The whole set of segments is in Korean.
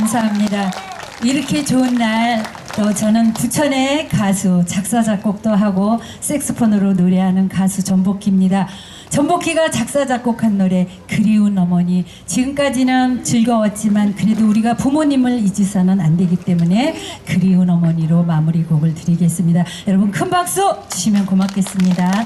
감사합니다. 이렇게 좋은 날, 또 저는 부천의 가수, 작사, 작곡도 하고 색스폰으로 노래하는 가수 전복희입니다. 전복희가 작사, 작곡한 노래, 그리운 어머니. 지금까지는 즐거웠지만 그래도 우리가 부모님을 잊어서는 안 되기 때문에 그리운 어머니로 마무리 곡을 드리겠습니다. 여러분 큰 박수 주시면 고맙겠습니다.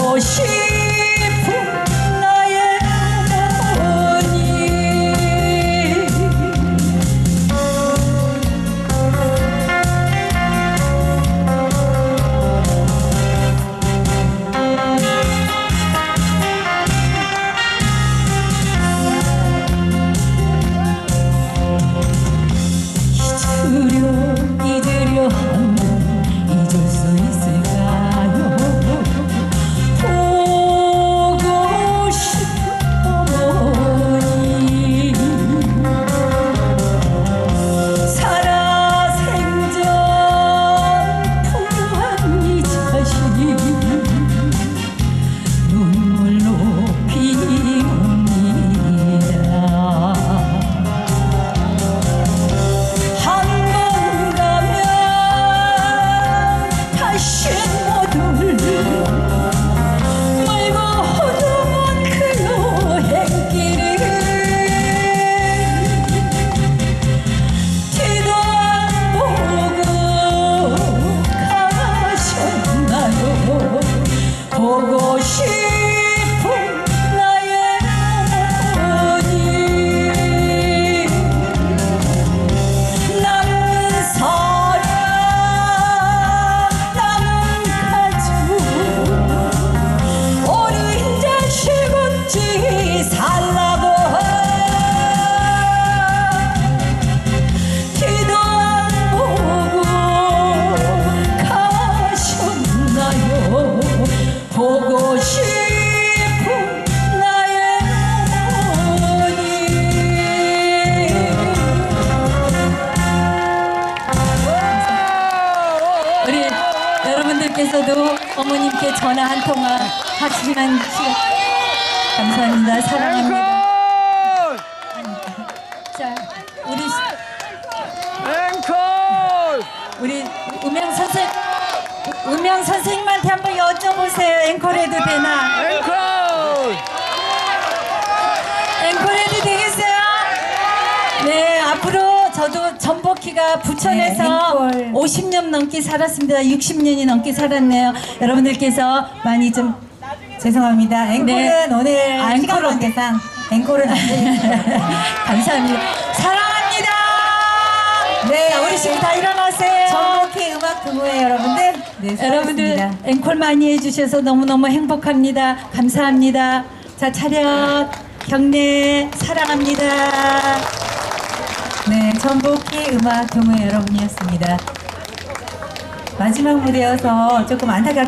보고 우리 여러분들께서도 어머님께 전화 한 통화 하시는 시간 감사합니다. 사랑합니다. 자, 우리 앵콜! 우리 음영 선생 음영 선생님한테 한번 여쭤보세요. 앵콜 해도 되나? 앵콜! 앵콜 해도 되겠어요? 네, 앞으로 저도 전복희가 부천에서 네, 앵콜. 50년 넘게 살았습니다. 60년이 넘게 살았네요. 여러분들께서 많이 좀 죄송합니다. 앵콜은 네. 오늘 아, 시간 관계상 앵콜은 안 되니까. 감사합니다. 사랑합니다. 네, 자, 우리 지금 다 일어나세요. 전복희 음악 동호회 여러분들, 네, 여러분들. 앵콜 많이 해주셔서 너무너무 행복합니다. 감사합니다. 자, 차렷, 경례, 사랑합니다. 네, 전복희 음악 동호회 여러분이었습니다. 마지막 무대여서 조금 안타깝게